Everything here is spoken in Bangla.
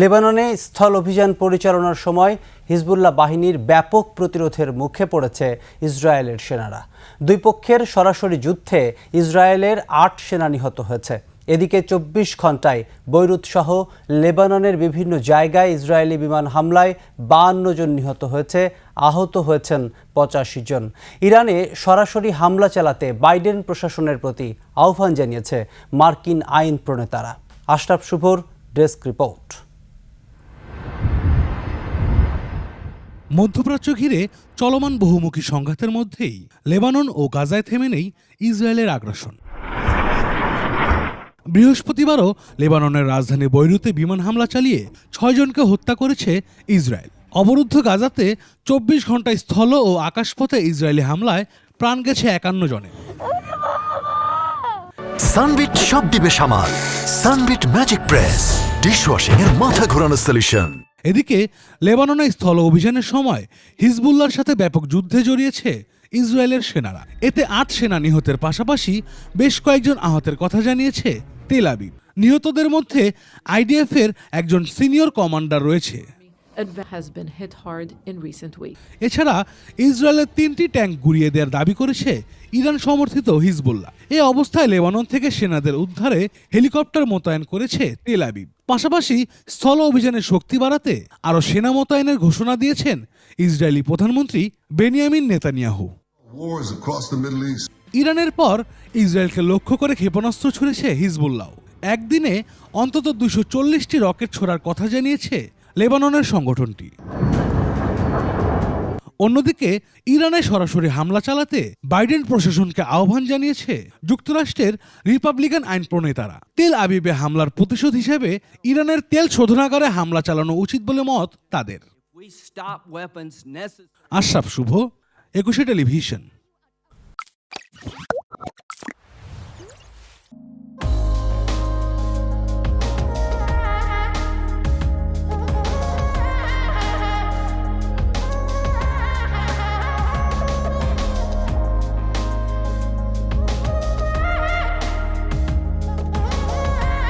লেবাননে স্থল অভিযান পরিচালনার সময় হিজবুল্লাহ বাহিনীর ব্যাপক প্রতিরোধের মুখে পড়েছে ইসরায়েলের সেনারা। দুই পক্ষের সরাসরি যুদ্ধে ইসরায়েলের আট সেনা নিহত হয়েছে। এদিকে চব্বিশ ঘন্টায় বৈরুত সহ লেবাননের বিভিন্ন জায়গায় ইসরায়েলি বিমান হামলায় বাহান্ন জন নিহত হয়েছে, আহত হয়েছেন পঁচাশি জন। ইরানে সরাসরি হামলা চালাতে বাইডেন প্রশাসনের প্রতি আহ্বান জানিয়েছে মার্কিন আইন প্রণেতারা। আশরাফ শুভর, ডেস্ক রিপোর্ট। মধ্যপ্রাচ্য ঘিরে চলমান বহুমুখী সংঘাতের মধ্যেই লেবানন ও গাজায় থেমে নেই ইসরায়েলের আগ্রাসন। বৃহস্পতিবারও লেবাননের রাজধানী বৈরুতে বিমান হামলা চালিয়ে ছয়জনকে হত্যা করেছে ইসরায়েল। অবরুদ্ধ গাজাতে চব্বিশ ঘন্টায় স্থল ও আকাশপথে ইসরায়েলি হামলায় প্রাণ গেছে একান্ন জনে সানবিট সব দিবে সামাল, সানবিট ম্যাজিক প্রেস ডিশওয়াশিং এর মাথা ঘোরানো সলিউশন এদিকে লেবাননে স্থল অভিযানের সময় হিজবুল্লার সাথে ব্যাপক যুদ্ধে জড়িয়েছে ইসরায়েলের সেনারা। এতে আট সেনা নিহতের পাশাপাশি বেশ কয়েকজন আহতের কথা জানিয়েছে তেল আবিব। নিহতদের মধ্যে আইডিএফ এর একজন সিনিয়র কমান্ডার রয়েছে. এছাড়া ইসরায়েলের তিনটি ট্যাঙ্ক গুড়িয়ে দেওয়ার দাবি করেছে ইরান সমর্থিত হিজবুল্লাহ। এ অবস্থায় লেবানন থেকে সেনাদের উদ্ধারে হেলিকপ্টার মোতায়েন করেছে তেল আবিব। পাশাপাশি স্থল অভিযানের শক্তি বাড়াতে আরও সেনা মোতায়েনের ঘোষণা দিয়েছেন ইসরায়েলি প্রধানমন্ত্রী বেনিয়ামিন নেতানিয়াহু. ইরানের পর ইসরায়েলকে লক্ষ্য করে ক্ষেপণাস্ত্র ছুড়েছে হিজবুল্লাহ। একদিনে অন্তত দুশো চল্লিশটি রকেট ছোড়ার কথা জানিয়েছে লেবাননের সংগঠনটি। অন্যদিকে ইরানে সরাসরি হামলা চালাতে বাইডেন প্রশাসনকে আহ্বান জানিয়েছে যুক্তরাষ্ট্রের রিপাবলিকান আইন প্রণেতারা তেল আবিবে হামলার প্রতিশোধ হিসেবে ইরানের তেল শোধনাগারে হামলা চালানো উচিত বলে মত তাদের. আশরাফ শুভ একুশে টেলিভিশন